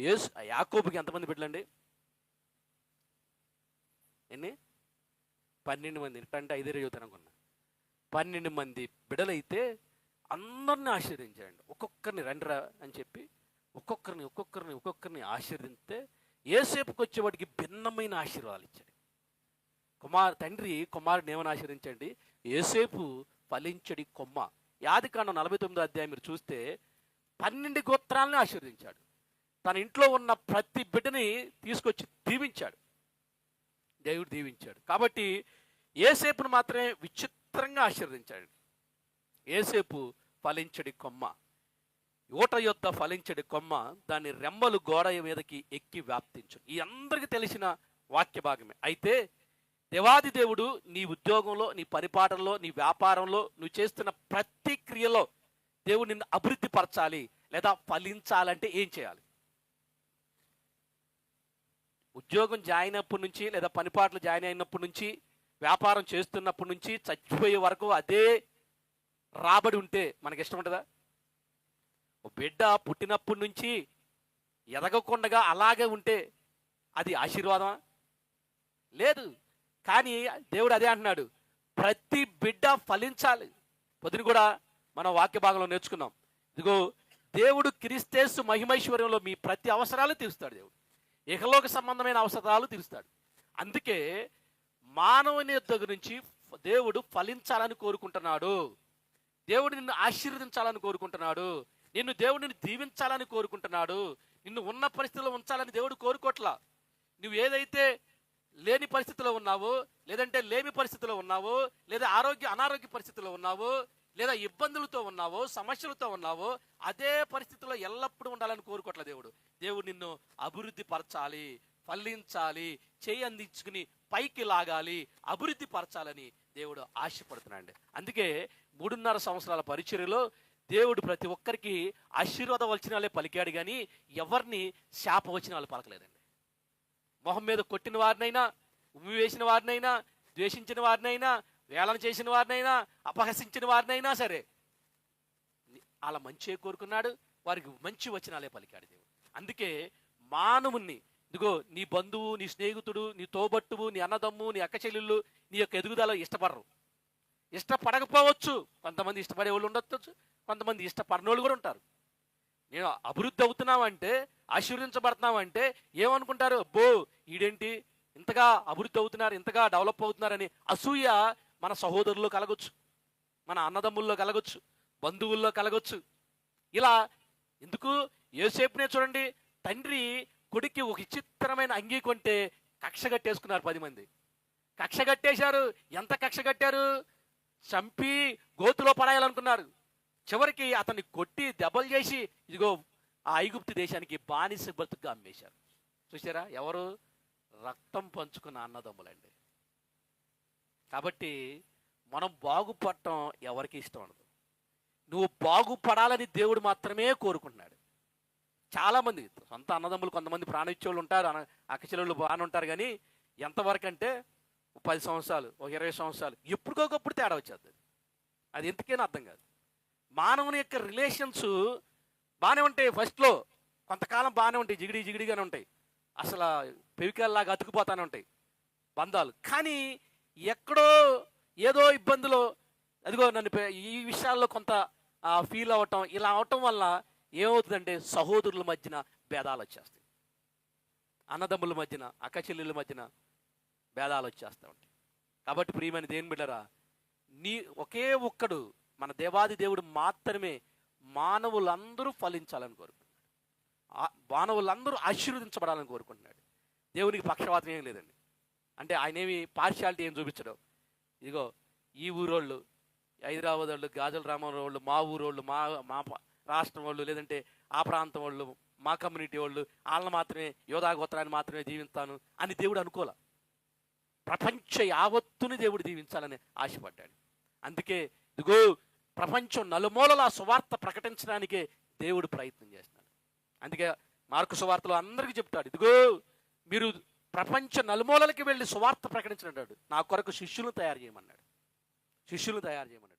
యేసు యాకోబుకి ఎంతమంది బిడ్డలండి? ఎన్ని? పన్నెండు మంది. అంటే ఐదే చదువుతాను అనుకున్నా. పన్నెండు మంది బిడలైతే అందరిని ఆశీర్వదించారండి ఒక్కొక్కరిని రండిరా అని చెప్పి ఒక్కొక్కరిని ఒక్కొక్కరిని ఒక్కొక్కరిని ఆశీర్వదిస్తే ఏసేపుకి వచ్చేవాడికి భిన్నమైన ఆశీర్వాదాలు ఇచ్చాడు. కుమార్ తండ్రి కుమారుడిని ఏమని ఆశీర్వించండి ఏసేపు ఫలించడి కొమ్మ. యాదికాండం నలభై తొమ్మిదో అధ్యాయం మీరు చూస్తే పన్నెండు గోత్రాలని ఆశీర్వదించాడు. తన ఇంట్లో ఉన్న ప్రతి బిడ్డని తీసుకొచ్చి దీవించాడు. దేవుడు దీవించాడు. కాబట్టి ఏసేపును మాత్రమే విచిత్రంగా ఆశీర్వదించాడు. ఏసేపు ఫలించడి కొమ్మ ఊట యొద్ద ఫలించడి కొమ్మ దాని రెమ్మలు గోడ మీదకి ఎక్కి వ్యాప్తించు. ఈ అందరికీ తెలిసిన వాక్య భాగమే. అయితే దేవాది దేవుడు నీ ఉద్యోగంలో నీ పరిపాలనలో నీ వ్యాపారంలో నువ్వు చేస్తున్న ప్రతి క్రియలో దేవుడు నిన్ను అభివృద్ధి పరచాలి లేదా ఫలించాలంటే ఏం చేయాలి? ఉద్యోగం జాయిన్ అయినప్పటి నుంచి లేదా పనిపాట్లు జాయిన్ అయినప్పటి నుంచి వ్యాపారం చేస్తున్నప్పటి నుంచి చచ్చిపోయే వరకు అదే రాబడి ఉంటే మనకి ఇష్టం ఉంటుందా? ఓ బిడ్డ పుట్టినప్పటి నుంచి ఎదగకుండా అలాగే ఉంటే అది ఆశీర్వాదమా? లేదు. కానీ దేవుడు అదే అంటున్నాడు. ప్రతి బిడ్డ ఫలించాలి. పొద్దున కూడా మనం వాక్య భాగంలో నేర్చుకున్నాం. ఇదిగో దేవుడు క్రిస్తేసు మహిమైశ్వర్యంలో మీ ప్రతి అవసరాలు తీరుస్తాడు దేవుడు. ఇహలోక సంబంధమైన అవసరాలు తీరుస్తాడు. అందుకే మానవుని దగ్గర నుంచి దేవుడు ఫలించాలని కోరుకుంటున్నాడు. దేవుడు నిన్ను ఆశీర్వదించాలని కోరుకుంటున్నాడు. నిన్ను దేవుడిని దీవించాలని కోరుకుంటున్నాడు. నిన్ను ఉన్న పరిస్థితిలో ఉంచాలని దేవుడు కోరుకోట్లా. నువ్వు ఏదైతే లేని పరిస్థితిలో ఉన్నావో లేదంటే లేమి పరిస్థితిలో ఉన్నావో లేదా ఆరోగ్య అనారోగ్య పరిస్థితిలో ఉన్నావో లేదా ఇబ్బందులతో ఉన్నావో సమస్యలతో ఉన్నావో అదే పరిస్థితిలో ఎల్లప్పుడూ ఉండాలని కోరుకోట్ల దేవుడు. దేవుడు నిన్ను అభివృద్ధి పరచాలి ఫలించాలి చేయి అందించుకుని పైకి లాగాలి అభివృద్ధి పరచాలని దేవుడు ఆశపడుతున్నాడు అందుకే మూడున్నర సంవత్సరాల పరిచర్యలో దేవుడు ప్రతి ఒక్కరికి ఆశీర్వాద వచనాలే పలికాడు కానీ ఎవరిని శాప వచనాలు పలకలేదండి. మొహం మీద కొట్టిన వారినైనా ఉమ్మి వేసిన వారినైనా ద్వేషించిన వారినైనా వేళన చేసిన వారినైనా అపహసించిన వారినైనా సరే అలా మంచి కోరుకున్నాడు వారికి మంచి వచనాలే పలికాడు దేవుడు. అందుకే మానవుణ్ణి ఇదిగో నీ బంధువు నీ స్నేహితుడు నీ తోబట్టువు నీ అన్నదమ్ము నీ అక్క చెల్లెళ్ళు నీ యొక్క ఎదుగుదల ఇష్టపడరు. ఇష్టపడకపోవచ్చు. కొంతమంది ఇష్టపడే వాళ్ళు ఉండొచ్చు కొంతమంది ఇష్టపడిన వాళ్ళు కూడా ఉంటారు. నేను అభివృద్ధి అవుతున్నామంటే ఆశీర్వదించబడుతున్నామంటే ఏమనుకుంటారు? అబ్బో ఈడేంటి? ఇంతగా అభివృద్ధి అవుతున్నారు ఇంతగా డెవలప్ అవుతున్నారని అసూయ మన సహోదరుల్లో కలగొచ్చు మన అన్నదమ్ముల్లో కలగొచ్చు బంధువుల్లో కలగొచ్చు. ఇలా ఎందుకు? ఏసేపునే చూడండి తండ్రి కొడుక్కి ఒక విచిత్రమైన అంగీ కొంటే కక్ష కట్టేసుకున్నారు పది మంది. కక్ష కట్టేశారు. ఎంత కక్ష కట్టారు? చంపి గోతులో పడాయాలనుకున్నారు. చివరికి అతన్ని కొట్టి దెబ్బలు చేసి ఇదిగో ఆ ఐగుప్తు దేశానికి బానిస బతుకుగా అమ్మేశారు. చూసారా ఎవరు? రక్తం పంచుకున్న అన్నదమ్ములండి. కాబట్టి మనం బాగుపడటం ఎవరికి ఇష్టం ఉండదు. నువ్వు బాగుపడాలని దేవుడు మాత్రమే కోరుకుంటున్నాడు. చాలామంది సొంత అన్నదమ్ములు కొంతమంది ప్రాణ ఉంటారు అన్న- అక్కచెల్లెళ్ళు బాగానే ఉంటారు కానీ ఎంతవరకు అంటే పది సంవత్సరాలు ఒక ఇరవై సంవత్సరాలు ఎప్పటికొకప్పుడు తేడా వచ్చేది అది ఎందుకైనా అర్థం కాదు. మానవుని యొక్క రిలేషన్స్ బాగానే ఉంటాయి ఫస్ట్లో. కొంతకాలం బాగానే ఉంటాయి జిగిడి జిగిడిగానే ఉంటాయి. అసలు పెవికల్లాగా అతుకుపోతానే ఉంటాయి బంధాలు. కానీ ఎక్కడో ఏదో ఇబ్బందులో అదిగో నన్ను ఈ విషయాల్లో కొంత ఫీల్ అవ్వటం ఇలా అవటం వల్ల ఏమవుతుందంటే సహోదరుల మధ్యన భేదాలు వచ్చేస్తాయి. అన్నదమ్ముల మధ్యన అక్క చెల్లెళ్ళ మధ్యన భేదాలు వచ్చేస్తూ ఉంటాయి. కాబట్టి ప్రియమైన దేని బిడ్డరా నీ ఒకే ఒక్కడు మన దేవాది దేవుడు మాత్రమే మానవులందరూ ఫలించాలని కోరుకుంటున్నాడు. మానవులందరూ ఆశీర్వదించబడాలని కోరుకుంటున్నాడు. దేవునికి పక్షవాతం ఏం లేదండి. అంటే ఆయన ఏమి పార్షియాలిటీ ఏం చూపించడం. ఇదిగో ఈ ఊరోళ్ళు హైదరాబాద్ వాళ్ళు గాజుల రామారావు వాళ్ళు మా ఊరోళ్ళు మా మా రాష్ట్రం వాళ్ళు లేదంటే ఆ ప్రాంతం వాళ్ళు మా కమ్యూనిటీ వాళ్ళు వాళ్ళని మాత్రమే యోధా గోత్రాన్ని మాత్రమే జీవిస్తాను అని దేవుడు అనుకోలే. ప్రపంచ యావత్తుని దేవుడు దీవించాలని ఆశపడ్డాడు. అందుకే ఇదిగో ప్రపంచం నలుమూలల సువార్త ప్రకటించడానికే దేవుడు ప్రయత్నం చేస్తున్నాడు. అందుకే మార్కు సువార్తలో అందరికీ చెప్తాడు ఇదిగో మీరు ప్రపంచ నలుమూలలకి వెళ్ళి సువార్త ప్రకటించినట్టాడు నా కొరకు శిష్యులను తయారు చేయమన్నాడు. శిష్యులను తయారు చేయమన్నాడు.